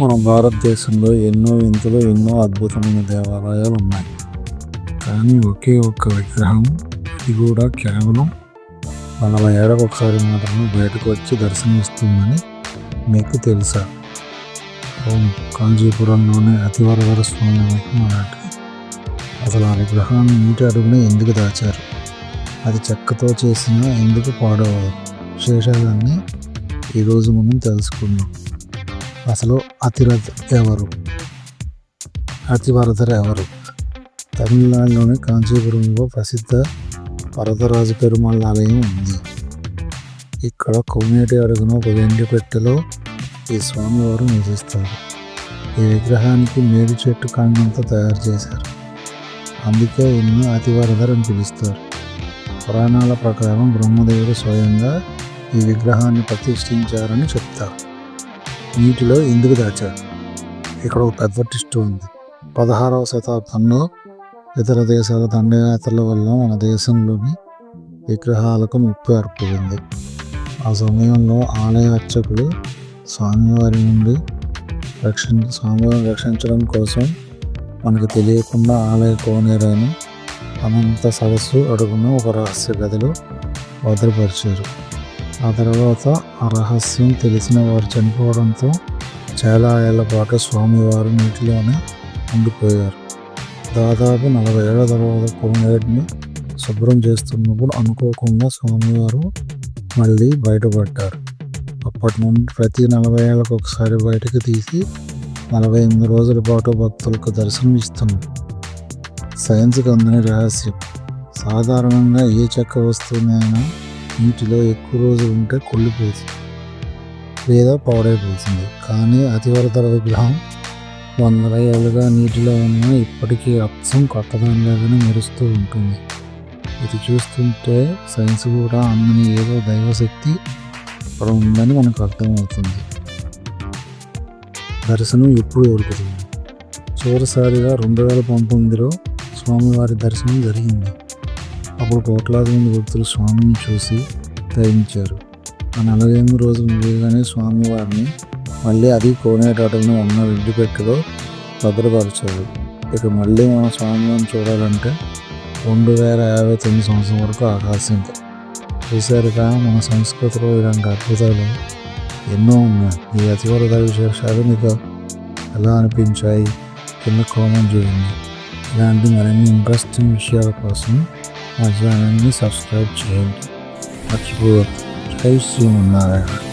మన భారతదేశంలో ఎన్నో వింతలు ఎన్నో అద్భుతమైన దేవాలయాలు ఉన్నాయి. కానీ ఒకే ఒక్క విగ్రహం ఇది కూడా కేవలం నలభై ఏళ్ళకు ఒకసారి మాత్రమే బయటకు వచ్చి దర్శనమిస్తుందని మీకు తెలుసా? అవును కాంచీపురంలోని అతివరవర స్వామి విగ్రహానికి అసలు ఆ విగ్రహాన్ని నీటి అడుగున ఎందుకు దాచారు? అది చెక్కతో చేసిన ఎందుకు పాడవదు? విశేషాలన్నీ ఈరోజు మనం తెలుసుకుందాం. అసలు అతిరథ ఎవరు? అతివరదర ఎవరు? తమిళనాడులోని కాంచీపురంలో ప్రసిద్ధ వరదరాజు పెరుమాళ్ళ ఆలయం ఉంది. ఇక్కడ కోనేటి అడుగున ఒక వెండి పెట్టెలో ఈ స్వామివారు నివసిస్తారు. ఈ విగ్రహానికి మేడి చెట్టు కాండంతో తయారు చేశారు. అందుకే ఎన్నో అతివరదర్ అని పిలుస్తారు. పురాణాల ప్రకారం బ్రహ్మదేవుడు స్వయంగా ఈ విగ్రహాన్ని ప్రతిష్ఠించారని చెప్తారు. నీటిలో ఎందుకు దాచారు? ఇక్కడ ఒక పెద్ద ట్విస్ట్ ఉంది. పదహారవ శతాబ్దంలో ఇతర దేశాల దండయాత్రల వల్ల మన దేశంలోని విగ్రహాలకు ముప్పు ఏర్పడింది. ఆ సమయంలో ఆలయ అర్చకులు స్వామివారి నుండి రక్షణ స్వామివారిని రక్షించడం కోసం మనకు తెలియకుండా ఆలయ కోనేరైన అనంత సరస్సు అడుగున ఒక రహస్య గదిలో భద్రపరిచారు. ఆ తర్వాత ఆ రహస్యం తెలిసిన వారు చనిపోవడంతో చాలా ఏళ్ళ పాటు స్వామివారు నీటిలోనే ఉండిపోయారు. దాదాపు నలభై ఏళ్ళ తర్వాత కోనేటిని శుభ్రం చేస్తున్నప్పుడు అనుకోకుండా స్వామివారు మళ్ళీ బయటపడ్డారు. అప్పటి నుండి ప్రతి నలభై ఏళ్ళకు ఒకసారి బయటకు తీసి నలభై ఎనిమిది రోజుల పాటు భక్తులకు దర్శనం ఇస్తున్నాం సైన్స్కి అందని రహస్యం సాధారణంగా ఏ చెక్క వస్తువునైనా నీటిలో ఎక్కువ రోజులు ఉంటే కుళ్ళిపోతుంది లేదా పాడైపోతుంది కానీ అతివరతర విగ్రహం వందల ఏళ్ళుగా నీటిలో ఉన్న ఇప్పటికీ అచ్చం కొత్తదానిలాగానే మెరుస్తూ ఉంటుంది. ఇది చూస్తుంటే సైన్స్ కూడా అందని ఏదో దైవశక్తి అక్కడ ఉందని మనకు అర్థమవుతుంది. దర్శనం ఎప్పుడు దొరుకుతుంది. చివరిసారిగా రెండు వేల పంతొమ్మిదిలో స్వామివారి దర్శనం జరిగింది. అప్పుడు కోట్లాది మంది భక్తులు స్వామిని చూసి తరించారు. ఆ నలభై ఎనిమిది రోజులు స్వామి స్వామివారిని మళ్ళీ అది కోనేటాటలో ఉన్న ఇంటి పెట్టెలో భద్రపరిచారు. ఇక మళ్ళీ మన స్వామివారిని చూడాలంటే రెండు వేల యాభై తొమ్మిది సంవత్సరం వరకు ఆకాశంతో చూసారుగా మన సంస్కృతిలో ఇలాంటి అద్భుతాలు ఎన్నో ఉన్నాయి. ఈ అతివరద విశేషాలు మీకు ఎలా అనిపించాయి? కింద కామెంట్ చేయండి. ఇలాంటి మరిన్ని ఇంట్రెస్టింగ్ విషయాల కోసం మా ఛానల్ని సబ్స్క్రైబ్ చేయండి. మర్చిపోవద్దు. జై శ్రీమన్నారాయణ.